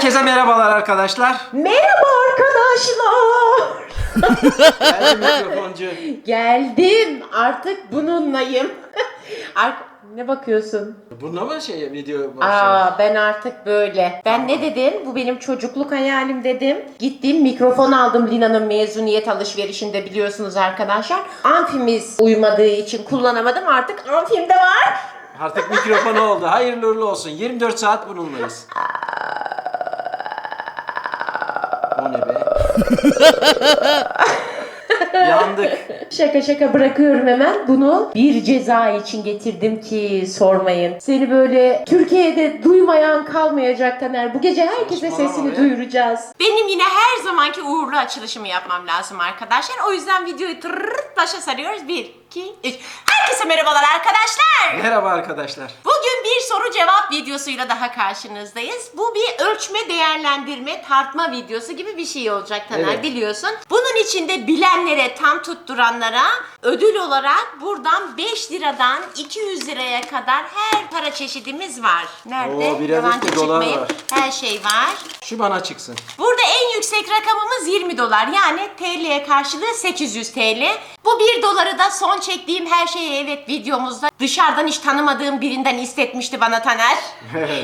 Herkese merhabalar arkadaşlar. Merhaba arkadaşlar. Ben mikrofoncu. Geldim. Artık bununlayım. Ar- ne bakıyorsun? Buna mı şey video başlıyor? Aa ben artık böyle. Ben ne dedim? Bu benim çocukluk hayalim dedim. Gittim mikrofon aldım Lina'nın mezuniyet alışverişinde biliyorsunuz arkadaşlar. Amfimiz uymadığı için kullanamadım. Artık amfimde var. Artık mikrofon oldu. Hayırlı uğurlu olsun. 24 saat bununlayız. O Yandık. Şaka şaka bırakıyorum hemen. Bunu bir ceza için getirdim ki sormayın. Seni böyle Türkiye'de duymayan kalmayacak Taner. Bu gece herkese Saçmalama sesini be. duyuracağız. Benim yine her zamanki uğurlu açılışımı yapmam lazım arkadaşlar. O yüzden videoyu tırırt başa sarıyoruz. 1, 2, 3. Herkese merhabalar arkadaşlar. Merhaba arkadaşlar. Bugün bir soru cevap videosuyla daha karşınızdayız. Bu bir ölçme, değerlendirme, tartma videosu gibi bir şey olacak Taner Evet. biliyorsun. Bunun içinde bilenlere, tam tutturanlara ödül olarak buradan 5 liradan 200 liraya kadar her para çeşidimiz var. Nerede? Oo, bir adet de Yabancı dolar var. Her şey var. Şu bana çıksın. Burada en yüksek rakamımız 20 dolar. Yani TL'ye karşılığı 800 TL. Bu 1 doları da son çektiğim her şeye evet videomuzda dışarıdan hiç tanımadığım birinden istetmişti bana Taner.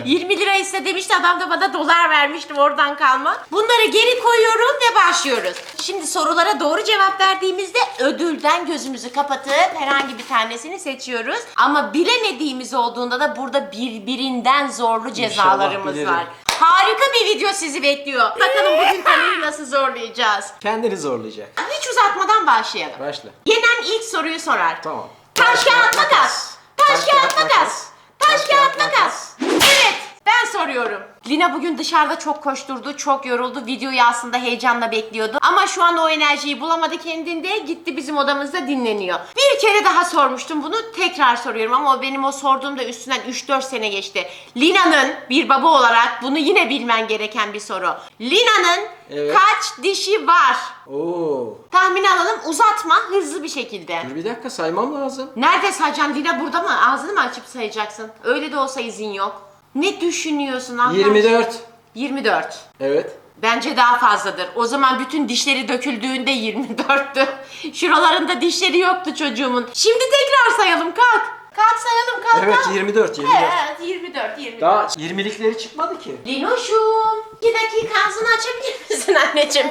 20 lira iste demişti adam da bana dolar vermişti oradan kalma. Bunları geri koyuyorum ve başlıyoruz. Şimdi sorulara doğru cevap verdiğimizde ödülden gözümüzü kapatıp herhangi bir tanesini seçiyoruz. Ama bilemediğimiz olduğunda da burada birbirinden zorlu cezalarımız bilirim. var. Harika bir video sizi bekliyor. Bakalım bugün Taner'i nasıl zorlayacağız. Kendini zorlayacak. Hiç uzatmadan başlayalım. Başla. Yenen ilk soruyu sorar. Tamam. Taş kağıt makas. Taş kağıt makas. Taş kağıt makas. Evet ben soruyorum. Lina bugün dışarıda çok koşturdu, çok yoruldu. Videoyu aslında heyecanla bekliyordu. Ama şu an o enerjiyi bulamadı kendinde. Gitti bizim odamızda dinleniyor. Bir kere daha sormuştum bunu. Tekrar soruyorum ama o benim o sorduğumda üstünden 3-4 sene geçti. Lina'nın bir baba olarak bunu yine bilmen gereken bir soru. Lina'nın Evet. kaç dişi var? Oo. Tahmin alalım uzatma hızlı bir şekilde. Dur bir dakika saymam lazım. Nerede sayacaksın Lina burada mı? Ağzını mı açıp sayacaksın? Öyle de olsa izin yok. Ne düşünüyorsun Allah 24. 24. Evet. Bence daha fazladır. O zaman bütün dişleri döküldüğünde 24'tü. Şuralarında dişleri yoktu çocuğumun. Şimdi tekrar sayalım kalk. Kalk sayalım kalk Evet kalk. 24 24. Evet 24 24. Daha 20'likleri çıkmadı ki. Linoşum. Bir dakika ağzını açabilir misin anneciğim?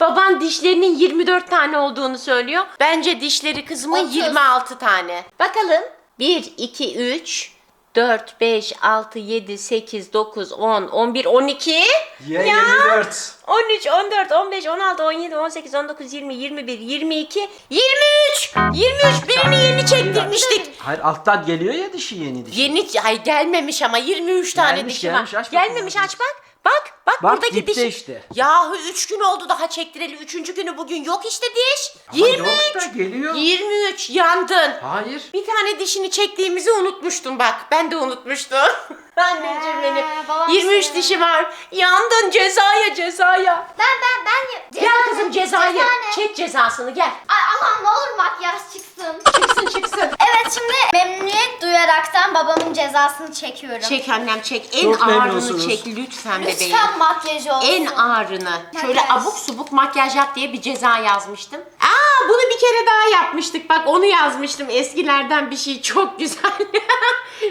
Baban dişlerinin 24 tane olduğunu söylüyor. Bence dişleri kızımın Otuz. 26 tane. Bakalım. 1, 2, 3, 4, 5, 6, 7, 8, 9, 10, 11, 12. Ya, 24. 13, 14, 15, 16, 17, 18, 19, 20, 21, 22, 23. 23 birini yeni çektirmiştik. Hayır alttan geliyor ya dişi yeni dişi. Yeni ay gelmemiş ama 23 tane Gelmiş, dişi gelmiş. var. Aç gelmemiş aç bak. Bak bak, Bak, buradaki dipte dişi. işte. Yahu 3 gün oldu daha çektireli. 3. günü bugün yok işte diş. Ama 23. yok da geliyor. 23 yandın. Hayır. Bir tane dişini çektiğimizi unutmuştum bak. Ben de unutmuştum. Anneciğim benim. Babam 23 söyledi. dişi var. Yandın cezaya cezaya. Ben ben ben Gel kızım cezayı. Ceza ne? Çek cezasını gel. Ay Allah'ım ne olur makyaj çıksın. Çıksın çıksın. evet şimdi memnuniyet duyaraktan babamın cezasını çekiyorum. Çek annem çek. En Çok ağırını memnunsunuz. çek lütfen bebeğim. Lütfen makyaj olsun. En ağırını. Şöyle Makyaj. abuk subuk makyaj yap diye bir ceza yazmıştım. Aa bunu bir kere daha yapmıştık. Bak onu yazmıştım. Eskilerden bir şey çok güzel.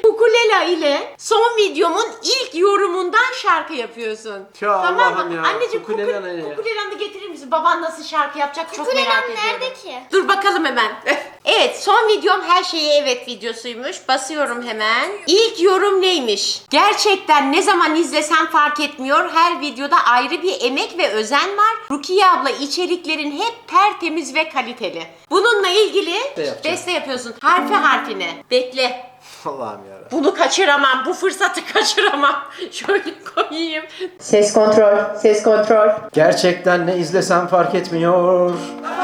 Ukulele ile son videomun ilk yorumundan şarkı yapıyorsun. Ya Allah'ım ya, Anneciğim ukulele ukule, ne ya? ukuleleni getirir misin? Baban nasıl şarkı yapacak çok merak ediyorum. nerede ki? Dur bakalım hemen. evet son videom her şeye evet videosuymuş. Basıyorum hemen. İlk yorum neymiş? Gerçekten ne zaman izlesem fark etmiyor. Her videoda ayrı bir emek ve özen var. Rukiye abla içeriklerin hep tertemiz ve kaliteli. Bununla ilgili yapacağım. beste yapıyorsun. Harfi harfine. Bekle. Allah'ım yarabbim. Bunu kaçıramam. Bu fırsatı kaçıramam. Şöyle koyayım. Ses kontrol, ses kontrol. Gerçekten ne izlesem fark etmiyor.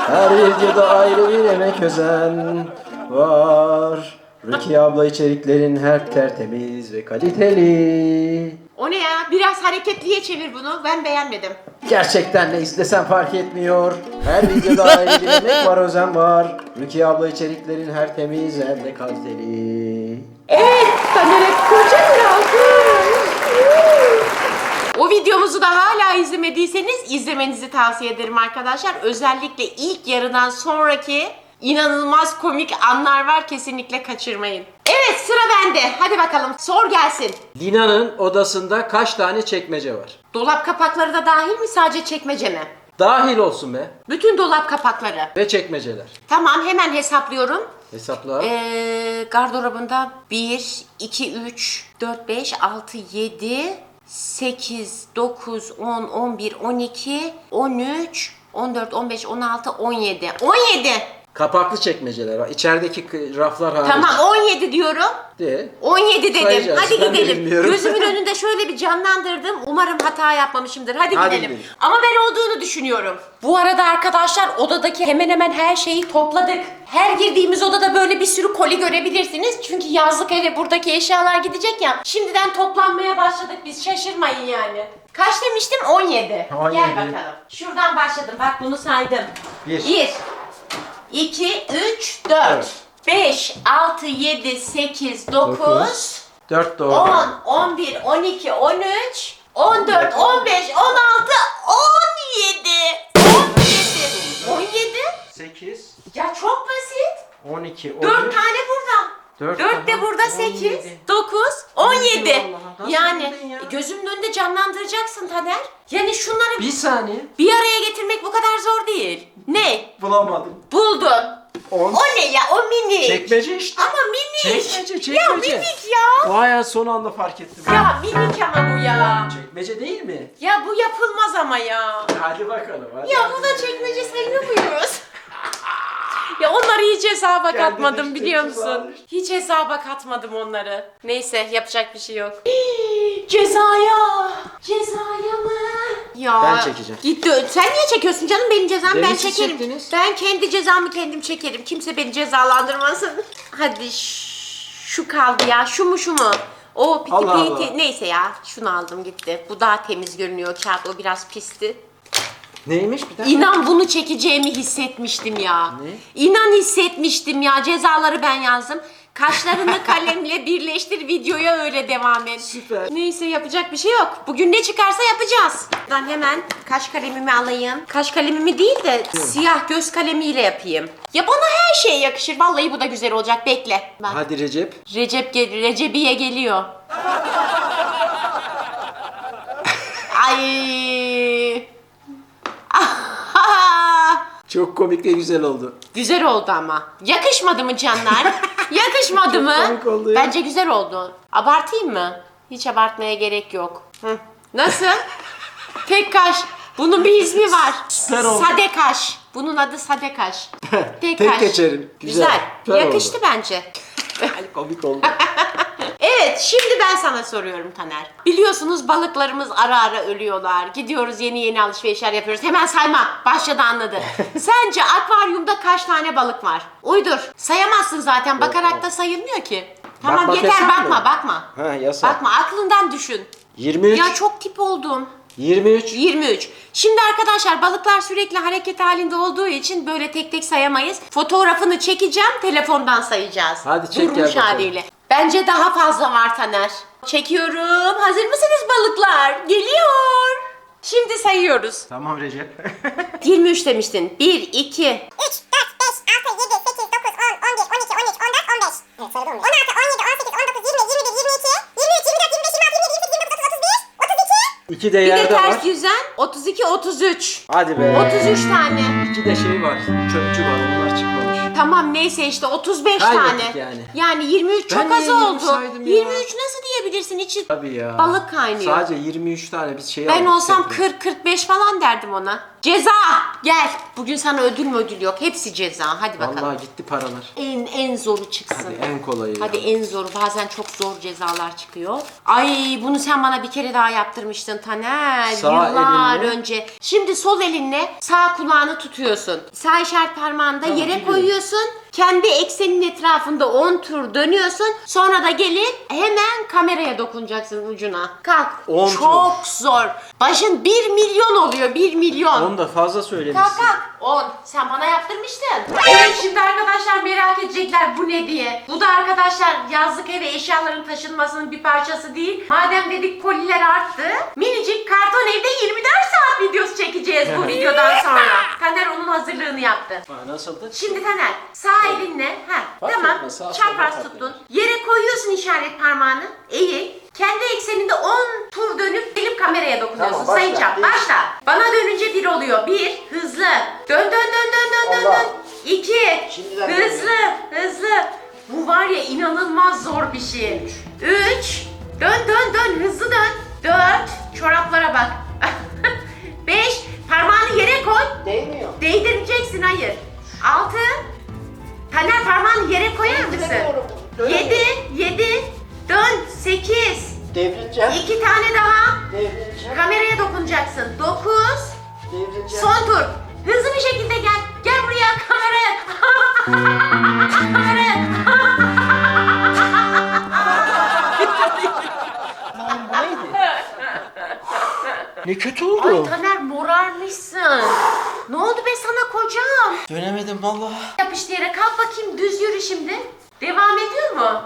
Her videoda ayrı bir emek özen var. Rukiye abla içeriklerin her tertemiz ve kaliteli. O ne ya? Biraz hareketliye çevir bunu. Ben beğenmedim. Gerçekten ne izlesem fark etmiyor. Her videoda ayrı bir emek var özen var. Rukiye abla içeriklerin her temiz hem de kaliteli. Evet, Taner'e koca bir alkış. O video videomuzu da hala izlemediyseniz izlemenizi tavsiye ederim arkadaşlar. Özellikle ilk yarıdan sonraki inanılmaz komik anlar var. Kesinlikle kaçırmayın. Evet sıra bende. Hadi bakalım sor gelsin. Lina'nın odasında kaç tane çekmece var? Dolap kapakları da dahil mi sadece çekmece mi? Dahil olsun be. Bütün dolap kapakları. Ve çekmeceler. Tamam hemen hesaplıyorum. Hesapla. Ee, gardırobunda 1, 2, 3, 4, 5, 6, 7, 8, 9, 10, 11, 12, 13, 14, 15, 16, 17. 17! Kapaklı çekmeceler var. İçerideki raflar hariç. Tamam 17 diyorum. De. 17 dedim. Sayacağız. Hadi Ben gidelim. Gözümün önünde şöyle bir canlandırdım. Umarım hata yapmamışımdır. Hadi, Hadi gidelim. gidelim. Ama ben olduğunu düşünüyorum. Bu arada arkadaşlar odadaki hemen hemen her şeyi topladık. Her girdiğimiz odada böyle bir sürü koli görebilirsiniz. Çünkü yazlık eve buradaki eşyalar gidecek ya. Şimdiden toplanmaya başladık biz. Şaşırmayın yani. Kaç demiştim? 17. 17. Gel bakalım. Şuradan başladım. Bak bunu saydım. Bir. 1 2 3 4 Evet. 5 6 7 8 9 Dokuz. Dört doğru. 10, 11, 12, 13, 14, 15, 16, 17. 17. 17? 8, Ya çok basit. 12, 13. 4 tane burada. Dört 4 de burada 8, 17. 9, 17. Allah, nasıl Yani bildin ya? gözümün önünde canlandıracaksın Taner. Yani şunları Bir saniye. bir araya getirmek bu kadar zor değil. Ne? Bulamadım. Buldun. 10. O ne ya? O minik. Çekmece işte. Ama minik. Çekmece, Ya çekmece. minik ya. Vay ya son anda fark ettim. Ya minik ama bu ya. Çekmece değil mi? Ya bu yapılmaz ama ya. Hadi bakalım. Hadi. Ya bu da çekmece sayılır muyuz? ya onları hiç hesaba katmadım işte biliyor musun? Hiç hesaba katmadım onları. Neyse yapacak bir şey yok. Cezaya. Cezaya mı? Ya. Ben çekeceğim. Gitti. Sen niye çekiyorsun canım? Benim cezam ben siz çekerim. çektiniz. Ben kendi cezamı kendim çekerim. Kimse beni cezalandırmasın. Hadi ş- şu kaldı ya. Şu mu şu mu? O piti Allah piti. Allah. Neyse ya. Şunu aldım gitti. Bu daha temiz görünüyor kağıt. O biraz pisti. Neymiş bir daha? İnan bunu çekeceğimi hissetmiştim ya. Ne? İnan hissetmiştim ya. Cezaları ben yazdım. Kaşlarını kalemle birleştir videoya öyle devam et. Süper. Neyse yapacak bir şey yok. Bugün ne çıkarsa yapacağız. Ben hemen kaş kalemimi alayım. Kaş kalemimi değil de siyah göz kalemiyle yapayım. Ya bana her şey yakışır. Vallahi bu da güzel olacak. Bekle. Bak. Hadi Recep. Recep gel Recebiye geliyor. Ay. Çok komik ve güzel oldu. Güzel oldu ama. Yakışmadı mı canlar? Yakışmadı mı? komik oldu ya. Bence güzel oldu. Abartayım mı? Hiç abartmaya gerek yok. Hı. Nasıl? Tek kaş. Bunun bir ismi var. Süper oldu. Sade kaş. Bunun adı sade kaş. Tek, geçerim. Güzel. Güzel. Süper Yakıştı bence. Komik oldu. Evet, şimdi ben sana soruyorum Taner. Biliyorsunuz balıklarımız ara ara ölüyorlar. Gidiyoruz yeni yeni alışverişler yapıyoruz. Hemen sayma. Başladı anladı. Sence akvaryumda kaç tane balık var? Uydur. Sayamazsın zaten. Bakarak da sayılmıyor ki. Tamam Bakmak yeter yasak bakma mı? bakma. ha yasak. Bakma aklından düşün. 23. Ya çok tip oldum. 23. 23. Şimdi arkadaşlar balıklar sürekli hareket halinde olduğu için böyle tek tek sayamayız. Fotoğrafını çekeceğim, telefondan sayacağız. Hadi çek, gel Durmuş bakalım. haliyle. Bence daha fazla var Taner. Çekiyorum. Hazır mısınız balıklar? Geliyor. Şimdi sayıyoruz. Tamam Recep. 23 demiştin. 1, 2, 3, 4, 5, 6, 7, 8, 9, 10, 11, 12, 13, 14, 15. Evet sarıda 15. 16, 17, 18, 19, 20, 21, 22, 23, 24, 25, 26, 27, 28, 29, 30, 31, 32, İki de bir de yerde var. ters yüzen 32, 33. Hadi be. 33 tane. İki de şey var. Çöpçü var. Onlar çıkmamış. Tamam neyse işte 35 Kaybettik tane. yani. Yani 23 çok Ben az niye yirmi oldu. saydım ya? 23 nasıl diyebilirsin içi Tabii ya. balık kaynıyor. Sadece 23 tane biz şey ben aldık, olsam tekne. 40-45 falan derdim ona. Ceza gel. Bugün sana ödül mü ödül yok. Hepsi ceza. Hadi bakalım. Vallahi gitti paralar. En en zoru çıksın. Hadi en kolayı. ya. Hadi en zoru. Bazen çok zor cezalar çıkıyor. Ay bunu sen bana bir kere daha yaptırmıştın Taner. Sağ Yıllar elinle. önce. Şimdi sol elinle sağ kulağını tutuyorsun. Sağ işaret parmağını da yere biliyorum. koyuyorsun. 孙 Kendi eksenin etrafında 10 tur dönüyorsun. Sonra da gelip hemen kameraya dokunacaksın ucuna. Kalk. 10 tur. Çok zor. Başın 1 milyon oluyor. 1 milyon. Onu da fazla Kalk söylemişsin. kalk. 10. Sen bana yaptırmıştın. Evet şimdi arkadaşlar merak edecekler bu ne diye. Bu da arkadaşlar yazlık eve eşyaların taşınmasının bir parçası değil. Madem dedik poliler arttı. Minicik karton evde çekeceğiz bu videodan sonra. Taner onun hazırlığını yaptı. Ha, nasıldı? Şimdi Taner sağ elinle ha Fark tamam etmez, çapraz tuttun. Yere koyuyorsun işaret parmağını. Eğil. Kendi ekseninde 10 tur dönüp gelip kameraya dokunuyorsun. Tamam, başla. Sayacağım. Değiş. Başla. Bana dönünce bir oluyor. Bir. Hızlı. Dön dön dön dön dön dön dön. İki. Şimdiden hızlı. Hızlı. Bu var ya inanılmaz zor bir şey. Üç. Dön dön dön. Hızlı dön. Dört. Çoraplara bak. Beş. Parmağını yere koy. Değmiyor. Değdireceksin hayır. Altı. Taner parmağını yere koyar mısın? Yedi. Yedi. Dön. Sekiz. Devrileceğim. İki tane daha. Devrileceğim. Kameraya dokunacaksın. Dokuz. Devrileceğim. Son tur. Hızlı bir şekilde gel. Gel buraya kameraya. kameraya. Bu neydi? ne kötü Ay oldu. Taner morarmışsın. Ne oldu be sana kocam? Dönemedim vallahi. Yapıştı yere. Kalk bakayım düz yürü şimdi. Devam ediyor mu?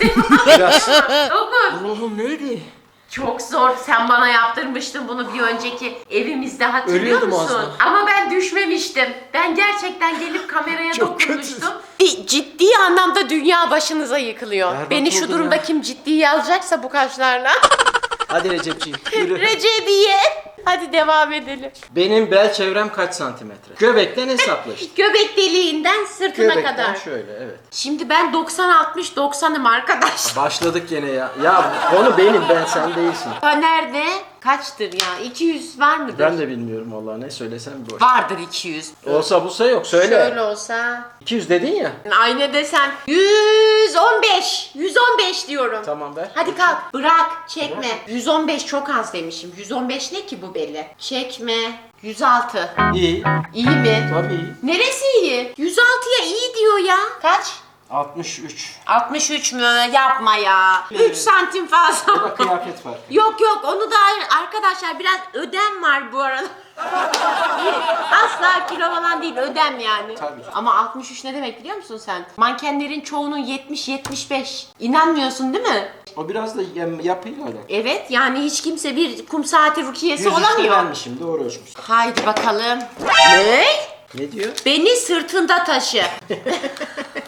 Biraz. Dokuz. Allah'ım neydi? Çok zor. Sen bana yaptırmıştın bunu bir önceki evimizde hatırlıyor Ölüyordum musun? daha. Ama ben düşmemiştim. Ben gerçekten gelip kameraya Çok dokunmuştum. Bir ciddi anlamda dünya başınıza yıkılıyor. Berbat Beni şu durumda ya. kim ciddiye alacaksa bu kaşlarla. Hadi Recepciğim yürü. Recebiye. Hadi devam edelim. Benim bel çevrem kaç santimetre? Göbekten hesapla işte. Göbek deliğinden sırtına Göbekten kadar. şöyle evet. Şimdi ben 90-60-90'ım arkadaş. Başladık gene ya. Ya konu benim ben sen değilsin. Nerede? Kaçtır ya? 200 var mıdır? Ben de bilmiyorum vallahi ne söylesem boş. Vardır 200. Olsa bulsa yok söyle. Şöyle olsa. 200 dedin ya. Ay ne desem 115 115 diyorum. Tamam ver. Hadi kalk bırak çekme. 115 çok az demişim. 115 ne ki bu belli? Çekme. 106. İyi. İyi mi? Tabii iyi. Neresi iyi? 106'ya iyi diyor ya. Kaç? 63. 63 mü? Yapma ya. 3 santim Bu da fazla. kıyafet farkı. Yok yok onu da arkadaşlar biraz ödem var bu arada. Asla kilo falan değil ödem yani. Tabii. Ama 63 ne demek biliyor musun sen? Mankenlerin çoğunun 70-75. İnanmıyorsun değil mi? O biraz da yem- yapıyla alakalı. Evet yani hiç kimse bir kum saati rukiyesi 103 olamıyor. vermişim doğru ölçmüş. Haydi bakalım. Ne? Ne diyor? Beni sırtında taşı.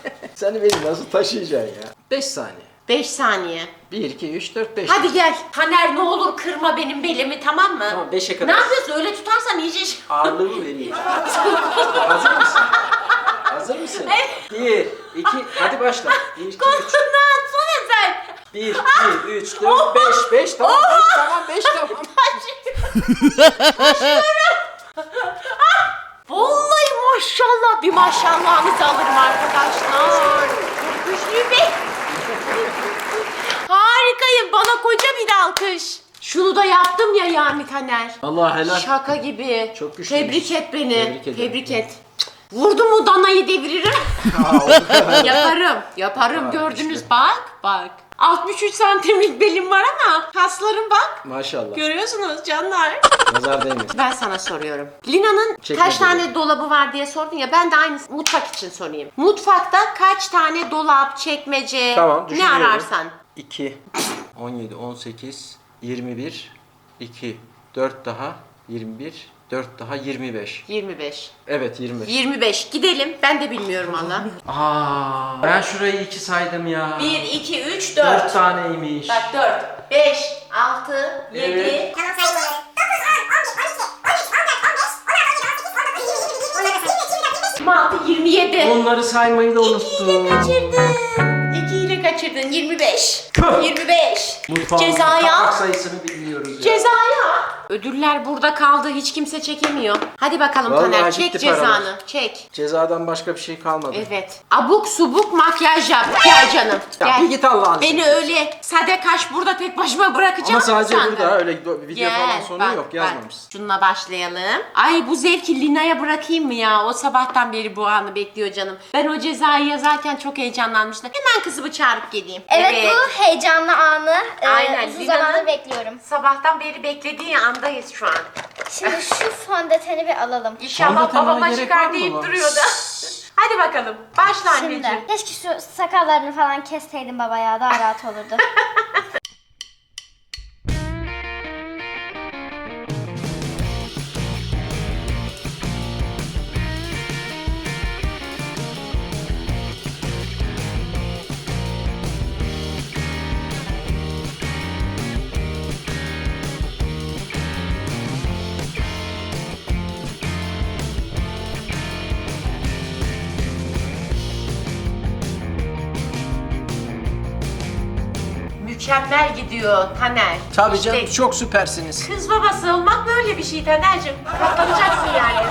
Sen beni nasıl taşıyacaksın ya? 5 saniye. 5 saniye. 1, 2, 3, 4, 5. Hadi gel. Taner ne olur kırma benim belimi tamam mı? Tamam 5'e Ne kadar. yapıyorsun öyle tutarsan iyice şey- Ağırlığımı vereyim. Hazır mısın? Hazır mısın? 1, 2, hadi başla. 1, 2, 3. Kolunu atsana sen. 1, 2, 3, 4, 5, 5 tamam 5 tamam 5 tamam. Vallahi maşallah bir maşallahınızı alırım arkadaşlar. Çok güçlüyüm be. Harikayım bana koca bir alkış. Şunu da yaptım ya yani Taner. Allah helal. Şaka gibi. Çok güçlüymüş. Tebrik et beni. Tebrik ederim. Tebrik et. Vurdu mu danayı deviririm. yaparım. Yaparım gördünüz bak bak. 63 santimlik belim var ama kaslarım bak. Maşallah. Görüyorsunuz canlar. Nazar değmesin. Ben sana soruyorum. Lina'nın kaç tane dolabı var diye sordun ya ben de aynı mutfak için sorayım. Mutfakta kaç tane dolap, çekmece, Tamam ne düşünüyorum. ararsan. 2, 17, 18, 21, 2, 4 daha, 21, 4 daha 25. 25. Evet 25. 25. Gidelim. Ben de bilmiyorum valla. Aa, ben şurayı 2 saydım ya. 1, 2, 3, 4 4. taneymiş. Bak 4, 5, 6, 7, Evet. 26, 27. Onları saymayı da 2 ile unuttum. kaçırdın. 2 ile kaçırdın. 25. 25. Mutfağımızın Cezaya. kapak sayısını bilmiyoruz ya. Cezaya. Ödüller burada kaldı. Hiç kimse çekemiyor. Hadi bakalım Vallahi Taner. Çek gitti paralar. cezanı. Çek. Cezadan başka bir şey kalmadı. Evet. Abuk subuk makyaj yap. Gel canım. Ya bir git Allah'ını Beni seversen. öyle sade kaş burada tek başıma bırakacağım Ama sadece burada öyle do- video falan sonu yok yazmamışsın. Şununla başlayalım. Ay bu zevki Lina'ya bırakayım mı ya? O sabahtan beri bu anı bekliyor canım. Ben o cezayı yazarken çok heyecanlanmıştım. Hemen kızımı çağırıp geleyim. Evet, bu heyecanlı anı e, Aynen, uzun Lina'nın- zamandır bekliyorum. Sabahtan beri beklediği andayız şu an. Şimdi şu fondöteni bir alalım. İnşallah Fondöten babama gerek çıkar mı deyip baba? duruyordu. Hadi bakalım. Başla anneciğim. Şimdi keşke şu sakallarını falan kesseydin baba ya daha rahat olurdu. mükemmel gidiyor Taner. Tabii İşte canım çok süpersiniz. Kız babası olmak böyle bir şey Taner'cim. Katlanacaksın yani.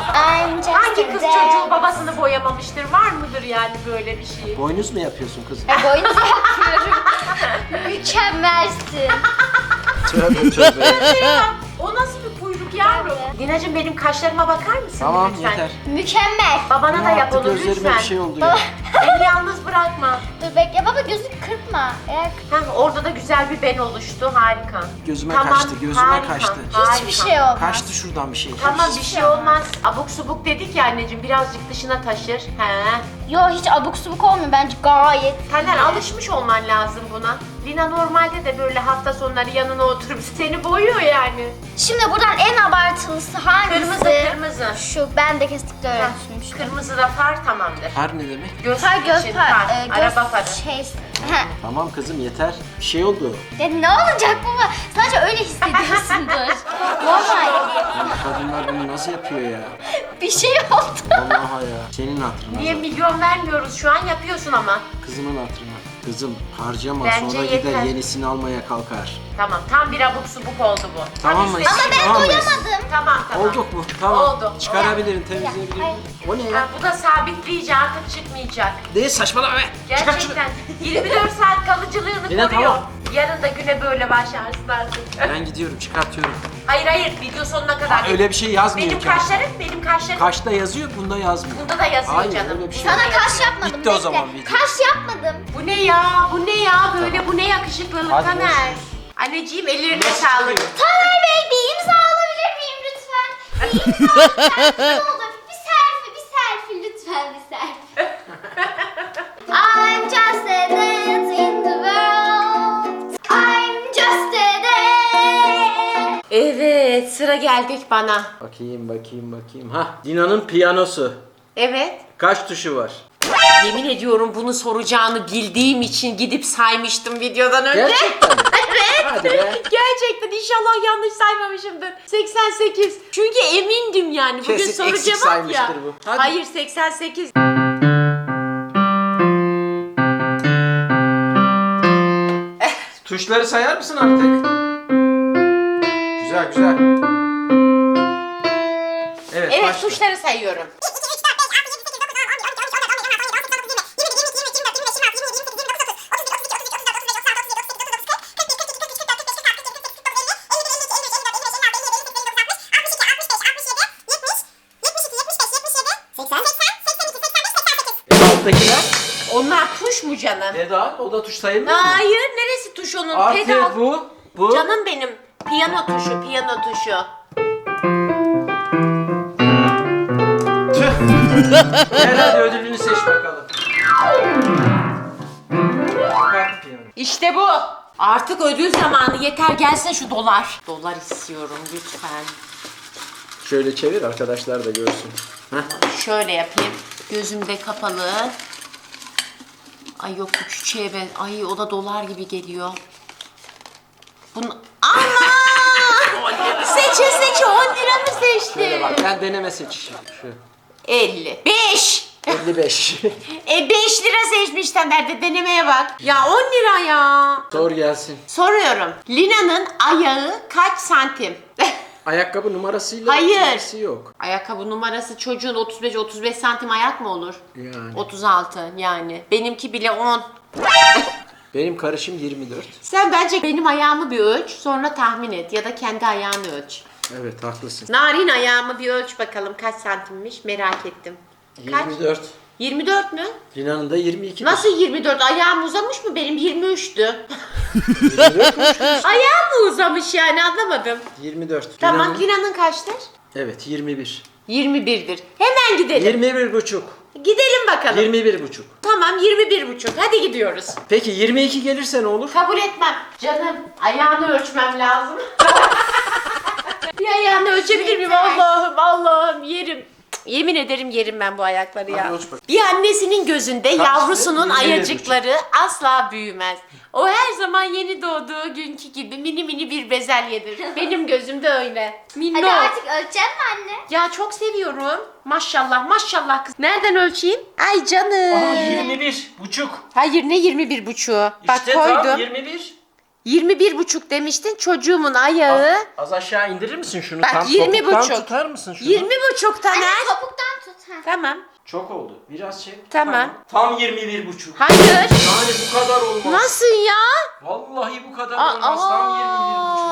Hangi kız çocuğu babasını boyamamıştır? Var mıdır yani böyle bir şey? Boynuz mu yapıyorsun kızım? E, boynuzu yapıyorum. Mükemmelsin. Tövbe tövbe. O nasıl bir kuyruk yavrum? Dinacığım benim kaşlarıma bakar mısın tamam lütfen? yeter. Mükemmel. Babana da yap Artık onu gözlerime lütfen. bir şey oldu ya. Baba, Beni yalnız bırakma. Kırpma. Eğer Heh, orada da güzel bir ben oluştu. Harika. Gözüme Tamam, kaçtı, gözüme harika, kaçtı. harika. hiçbir şey olmaz. Kaçtı şuradan bir şey. Tamam bir şey olmaz. Abuk subuk dedik ya anneciğim birazcık dışına taşır. He. Yo hiç abuk subuk olmuyor bence gayet. Taner iyi. alışmış olman lazım buna. Lina normalde de böyle hafta sonları yanına oturup seni boyuyor yani. Şimdi buradan en abartılısı hangisi? Kırmızı kırmızı. Şu ben de kestikte öyle düşünmüştüm. Kırmızı da far tamamdır. Har ne demek? Göz Far göz için far. far. e, göz Araba farı. Şey. Tamam kızım yeter. Bir şey oldu. Ya ne olacak baba? Sadece öyle hissediyorsundur. Normal. Kadınlar bunu nasıl yapıyor ya? Bir şey oldu. Vallahi ya. Senin hatırına. Niye milyon vermiyoruz şu an yapıyorsun ama. Kızımın hatırına. Kızım harcama Bence sonra gider yeter. yenisini almaya kalkar. Tamam tam bir abuk subuk oldu bu. Tam Tamam mı? Ama ben Tamam mıyız? doyamadım. Tamam tamam. Olduk mu? Tamam. Oldu. Çıkarabilirim, temizleyebilirim. O ne ya? Ha, bu da sabitleyici artık çıkmayacak. Ne saçmalama be. Çıkar şunu. Gerçekten 24 saat kalıcılığını Lina, koruyor. tamam. Yarın da güne böyle başlarsın artık. Ben gidiyorum, çıkartıyorum. hayır hayır video sonuna kadar. Öyle bir şey yazmıyor Benim ki. kaşlarım benim kaşlarım. Kaşta yazıyor, bunda yazmıyor. Bunda da yazıyor Hayır, canım. öyle bir şey Sana kaş yapmadım. Bitti o bekle. zaman video. Kaş yapmadım. Bu ne ya? Bu ne ya? Böyle bu ne yakışıklılık Hadi Taner. görüşürüz. Anneciğim ellerine sağlık. Taner Bey bir imza Bir selfie, bir selfie lütfen bir selfie. I'm just a dance in the world. I'm just a dance. Evet sıra geldik bana. Bakayım, bakayım, bakayım. Ha, Dina'nın piyanosu. Evet. Kaç tuşu var? Yemin ediyorum bunu soracağını bildiğim için gidip saymıştım videodan önce. Gerçekten mi? evet. Hadi be. Gerçekten inşallah yanlış saymamışımdır. 88. Çünkü emindim yani. Bugün Kesin soru eksik cevap ya. saymıştır bu. Hadi. Hayır 88. Tuşları sayar mısın artık? Güzel, güzel. Evet, Evet başla. tuşları sayıyorum. Alttakiler? Onlar tuş mu canım? Pedal, o da tuş sayılmıyor mu? Hayır neresi tuş onun? Artı Pedal. bu, bu. Canım benim. Piyano tuşu, piyano tuşu. Tüh. Gel hadi ödülünü seç bakalım. Bak piyano. İşte bu. Artık ödül zamanı. Yeter gelsin şu dolar. Dolar istiyorum lütfen. Şöyle çevir arkadaşlar da görsün. Heh. Şöyle yapayım. Gözüm de kapalı. Ay yok bu çiçeğe ben. Ay o da dolar gibi geliyor. Bunu... Ama! seçe seçe 10 lira mı seçti? Şöyle bak ben deneme seçişim. Şu 50. 5. 55. E 5 lira seçmişten nerede denemeye bak. Ya 10 lira ya. Sor gelsin. Soruyorum. Lina'nın ayağı kaç santim? Ayakkabı numarasıyla Hayır. yok. Ayakkabı numarası çocuğun 35-35 santim ayak mı olur? Yani. 36 yani. Benimki bile 10. Benim karışım 24. Sen bence benim ayağımı bir ölç sonra tahmin et ya da kendi ayağını ölç. Evet haklısın. Narin ayağımı bir ölç bakalım kaç santimmiş merak ettim. Kaç? 24. 24 mü? Lina'nın da 22. Nasıl 24? Ayağım uzamış mı? Benim 23'tü. 24 mü? Ayağım mı uzamış yani anlamadım. 24. Tamam Lina'nın- Lina'nın kaçtır? Evet 21. 21'dir. Hemen gidelim. 21 buçuk. Gidelim bakalım. 21 buçuk. Tamam 21 buçuk. Hadi gidiyoruz. Peki 22 gelirse ne olur? Kabul etmem. Canım ayağını ölçmem lazım. bir ayağını ölçebilir miyim? Allah'ım Allah'ım yerim. Yemin ederim yerim ben bu ayakları ya. Hadi ölç bakayım. Bir annesinin gözünde yavrusunun Yirmi bir ayacıkları asla büyümez. O her zaman yeni doğduğu günkü gibi mini mini bir bezelyedir. Benim gözümde öyle. Minno. Hadi artık ölçecek mi anne? Ya çok seviyorum. Maşallah maşallah kız. Nereden ölçeyim? Ay canım. Aa 21 buçuk. Hayır ne 21 buçuğu. Bak İşte koydum. tam 21. 21 buçuk demiştin. Çocuğumun ayağı Az aşağı indirir misin şunu? Bak, Tam 20 topuktan buçuk. tutar mısın şunu? 20 buçuk Taner. Anne topuktan tut. Ha. Tamam. Çok oldu. Biraz çek. Tamam. Tam 21 buçuk. Hayır. Yani bu kadar olmaz. Nasıl ya? Vallahi bu kadar Aa, olmaz. Tam 21 buçuk.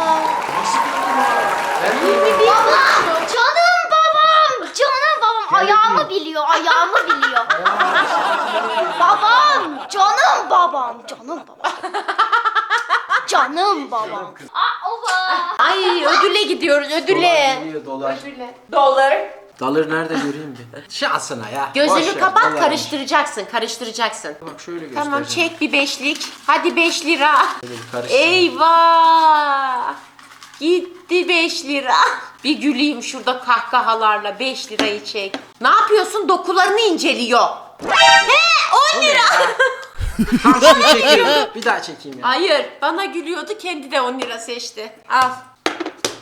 Nasıl bildin ya? Ben 21 Baba, canım babam, canım babam ayağımı biliyor, ayağımı biliyor. babam, canım babam, canım babam. canım babam. Aa, oba. Ay ödüle gidiyoruz ödüle. Dolar geliyor dolar. Ödüle. Dolar. Dolar nerede göreyim bir. Şansına ya. Boş Gözünü ver, kapat karıştıracaksın karıştıracaksın. Bak şöyle göstereceğim. Tamam çek bir beşlik. Hadi 5 lira. Şöyle bir karıştır. Eyvah. Gitti 5 lira. Bir güleyim şurada kahkahalarla 5 lirayı çek. Ne yapıyorsun? Dokularını inceliyor. He 10 lira. Tam. Bir daha çekeyim ya. Hayır bana gülüyordu kendi de 10 lira seçti. Al.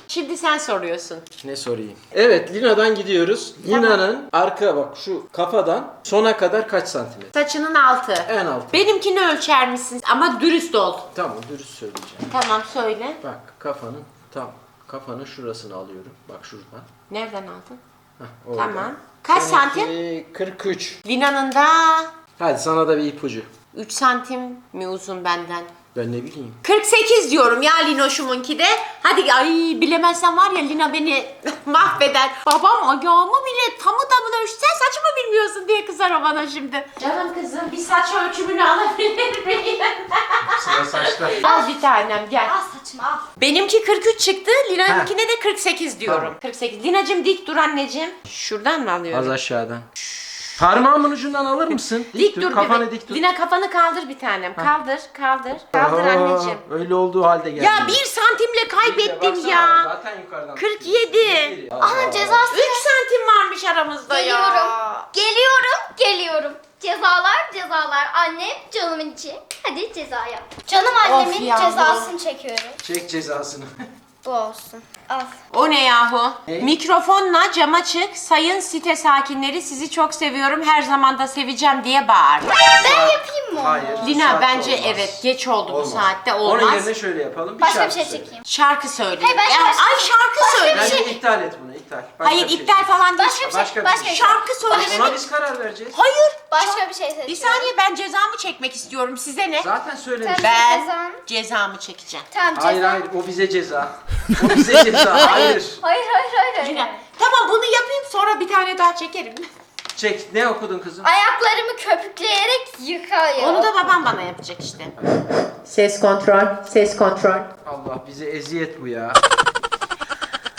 Şimdi sen soruyorsun. Ne sorayım? Evet Lina'dan gidiyoruz. Lina'nın arka bak şu kafadan sona kadar kaç santimetre? Saçının altı. En altı. Benimkini ölçer misin? Ama dürüst ol. Tamam dürüst söyleyeceğim. Tamam söyle. Bak kafanın tam kafanın şurasını alıyorum. Bak şuradan. Nereden aldın? Heh, oradan. Tamam. Kaç santim? Seninki 43. Lina'nın da Hadi sana da bir ipucu. 3 santim mi uzun benden? Ben ne bileyim. 48 diyorum ya Linoş'umunki de. Hadi ay bilemezsen var ya Lina beni mahveder. Babam ayağımı bile tamı tamına ölçtü. Sen saçımı bilmiyorsun diye kızar o bana şimdi. Canım kızım bir saç ölçümünü alabilir miyim? Sıra saçta. al bir tanem gel. Al saçımı al. Benimki 43 çıktı. Lina'nınkine de 48 diyorum. Tamam. 48. Lina'cığım dik dur anneciğim. Şuradan mı alıyorum? Az aşağıdan. Parmağımın ucundan alır mısın? Dik dur Kafanı bebek. dik tut. Lina kafanı kaldır bir tanem. Kaldır, kaldır. Kaldır Aa, anneciğim. Öyle olduğu halde geldi. Ya bir santimle kaybettin Baksana, ya. Zaten yukarıdan. 47. Aha cezası. 3 santim varmış aramızda Geliyorum. ya. Geliyorum, geliyorum. Cezalar, cezalar. Annem canımın içi. Hadi ceza yap. Canım annemin cezasını çekiyorum. Çek cezasını. Bu olsun. Al. O ne yahu? Ne? Mikrofonla cama çık. Sayın site sakinleri sizi çok seviyorum. Her zaman da seveceğim diye bağır. Ben yapayım mı onu? Hayır. bu Lina saatte bence olmaz. evet geç oldu bu Olmaz. saatte Onun olmaz. yerine şöyle yapalım. Bir Başka bir şarkı şey söyle. çekeyim. Şarkı söyle. Hayır, ben Ya, şarkı- ay şarkı Başka söyle. bir şey- Bence iptal et bunu iptal. Başka Hayır bir şey. iptal falan değil. Başka bir şey, Başka başka şey. bir şey. Şarkı söylememek. Ona biz karar vereceğiz. Hayır. Başka bir şey seçiyorum. Bir saniye ben cezamı çekmek istiyorum. Size ne? Zaten söylemiş. Ben Cezam. cezamı çekeceğim. Tamam ceza. Hayır hayır o bize ceza. O bize ceza. Hayır. Hayır hayır hayır. hayır. Lina, Tamam bunu yapayım sonra bir tane daha çekerim. Çek. Ne okudun kızım? Ayaklarımı köpükleyerek yıkayım. Onu da babam bana yapacak işte. Ses kontrol, ses kontrol. Allah bize eziyet bu ya.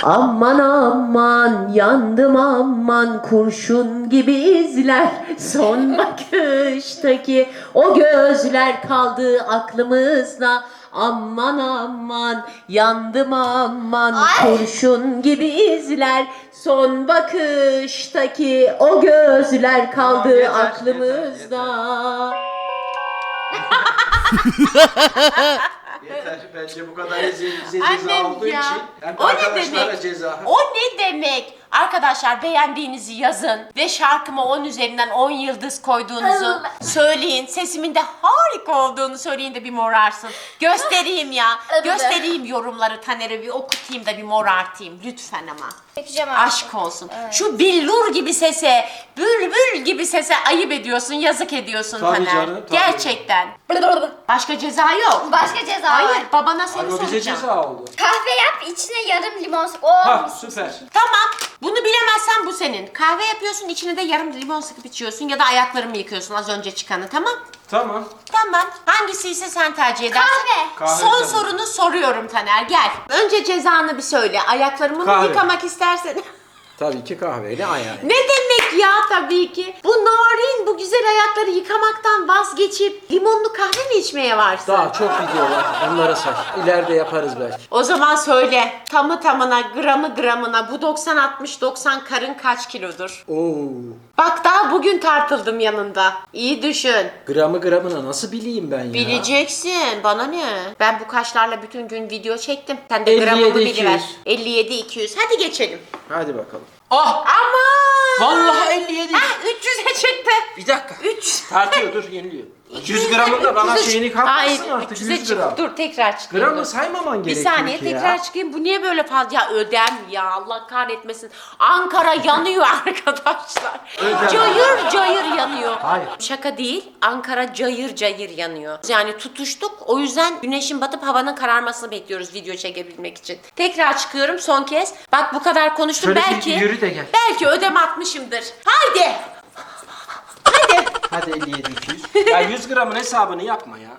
Aman aman yandım aman kurşun gibi izler son bakıştaki o gözler kaldı aklımızda aman aman yandım aman Ay. kurşun gibi izler son bakıştaki o gözler kaldı Tamam, yeter, aklımızda. Yeter. Bence bu kadar ceza Annem olduğu ya. için. Hem O ne arkadaşlara demek? ceza. O ne demek? Arkadaşlar beğendiğinizi yazın ve şarkıma 10 üzerinden 10 yıldız koyduğunuzu söyleyin. Sesimin de harika olduğunu söyleyin de bir morarsın. Göstereyim ya. Göstereyim yorumları Taner'e bir okutayım da bir morartayım lütfen ama. Çekeceğim artık. Aşk olsun. Şu billur gibi sese, bülbül gibi sese ayıp ediyorsun, yazık ediyorsun Tabii Taner. canım, tabii. Gerçekten. Başka ceza yok. Başka ceza Hayır, var. babana seni Abi o bize soracağım. ceza oldu. Kahve yap içine yarım limon sık. Oh, Ha mis. süper. Tamam. Bunu bilemezsen bu senin. Kahve yapıyorsun, içine de yarım limon sıkıp içiyorsun ya da ayaklarımı yıkıyorsun az önce çıkanı tamam? Tamam. Tamam. Hangisi ise sen tercih edersin. Kahve. Kahve Son tabii. sorunu soruyorum Taner. Gel. Önce cezanı bir söyle. Ayaklarımı mı Kahve. yıkamak istersen? Tabii ki kahveyle ayağı. ne demek ya tabii ki? Bu narin, bu güzel ayakları yıkamaktan vazgeçip limonlu kahve mi içmeye varsın? Daha çok video var. Onlara say. İleride yaparız belki. O zaman söyle. Tamı tamına, gramı gramına bu 90-60-90 karın kaç kilodur? Oo. Bak daha bugün tartıldım yanında. İyi düşün. Gramı gramına nasıl bileyim ben ya? Bileceksin. Bana ne? Ben bu kaşlarla bütün gün video çektim. Sen de 57, gramımı 200. biliver. 57-200. Hadi geçelim. Hadi bakalım. Ah! Aman! Vallahi 57. Ah 300'e çıktı. Bir dakika. 3. Tartıyor dur yeniliyor. 100 gramı da bana şeyini Hayır, artık, 300'e 100 çık- gram. Dur tekrar çıkayım. Gramı saymaman Bir gerekiyor saniye ki ya. tekrar çıkayım. Bu niye böyle fazla? Ya ödem ya Allah kahretmesin. Ankara yanıyor arkadaşlar. Ödem. Cayır cayır yanıyor. Hayır. Şaka değil. Ankara cayır cayır yanıyor. Yani tutuştuk. O yüzden güneşin batıp havanın kararmasını bekliyoruz video çekebilmek için. Tekrar çıkıyorum son kez. Bak bu kadar konuştum. Şöyle bir belki yürü de gel. belki ödem atmışımdır. Haydi. Hadi. Hadi 57 200. ya 100 gramın hesabını yapma ya.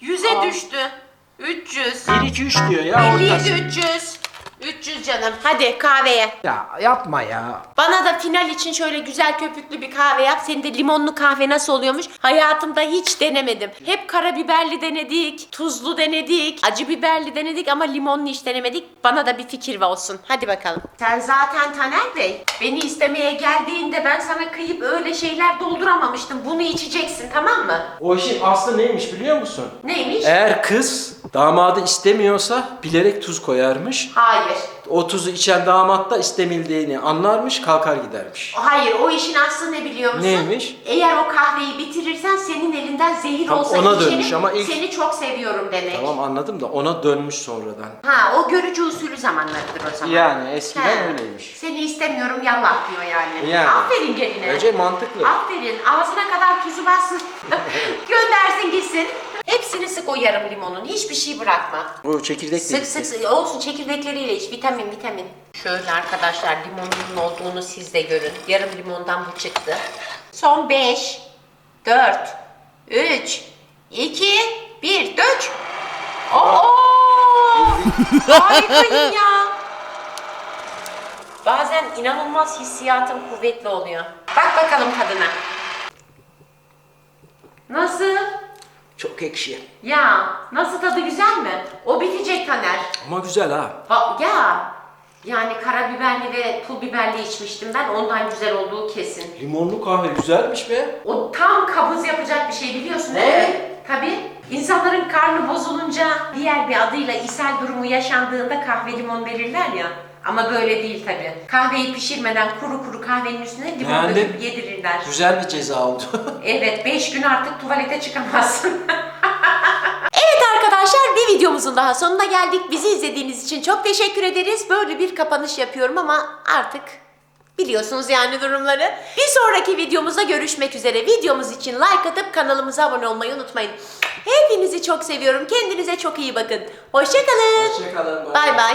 Yüze düştü. 300. 1 2 3 diyor ya ortası. 50 300. 300 canım. Hadi kahveye. Ya yapma ya. Bana da final için şöyle güzel köpüklü bir kahve yap. Senin de limonlu kahve nasıl oluyormuş? Hayatımda hiç denemedim. Hep karabiberli denedik, tuzlu denedik, acı biberli denedik ama limonlu hiç denemedik. Bana da bir fikir olsun. Hadi bakalım. Sen zaten Taner Bey, beni istemeye geldiğinde ben sana kıyıp öyle şeyler dolduramamıştım. Bunu içeceksin tamam mı? O işin aslı neymiş biliyor musun? Neymiş? Eğer kız damadı istemiyorsa bilerek tuz koyarmış. Hayır. O tuzu içen damat da istemildiğini anlarmış kalkar gidermiş. Hayır o işin aslı ne biliyor musun? Neymiş? Eğer o kahveyi bitirirsen senin elinden zehir Tam olsa ona içerim, dönmüş ama ilk- seni çok seviyorum demek. Tamam anladım da ona dönmüş sonradan. Ha o görücü usulü zamanlarıdır o zaman. Yani eskiden Ha, öyleymiş. Seni istemiyorum yallah diyor yani. Yani. Aferin geline. Bence mantıklı. Aferin ağzına kadar tuzu bassın. Göndersin gitsin. Hepsini sık o yarım limonun. Hiçbir şey bırakma. Bu çekirdek Sık sık sık olsun çekirdekleriyle iç vitamin vitamin. Şöyle arkadaşlar limonun olduğunu siz de görün. Yarım limondan bu çıktı. Son 5 4 3 2 1 dök. Oo! Harikayım ya. Bazen inanılmaz hissiyatım kuvvetli oluyor. Bak bakalım tadına. Nasıl? Çok ekşi. Ya nasıl tadı güzel mi? O bitecek Taner. Ama güzel ha. Ha, ya yani karabiberli ve pul biberli içmiştim ben ondan güzel olduğu kesin. Limonlu kahve güzelmiş be. O tam kabız yapacak bir şey biliyorsun Ne? değil mi? Tabii. İnsanların karnı bozulunca diğer bir adıyla ishal durumu yaşandığında kahve limon verirler ya. Ama böyle değil tabii. Kahveyi pişirmeden kuru kuru kahvenin üstüne limon Yani- döküp yedirirler. Güzel bir ceza oldu. Evet 5 gün artık tuvalete çıkamazsın. evet arkadaşlar bir videomuzun daha sonuna geldik. Bizi izlediğiniz için çok teşekkür ederiz. Böyle bir kapanış yapıyorum ama artık biliyorsunuz yani durumları. Bir sonraki videomuzda görüşmek üzere. Videomuz için like atıp kanalımıza abone olmayı unutmayın. Hepinizi çok seviyorum. Kendinize çok iyi bakın. Hoşçakalın. Hoşçakalın. Bay bay.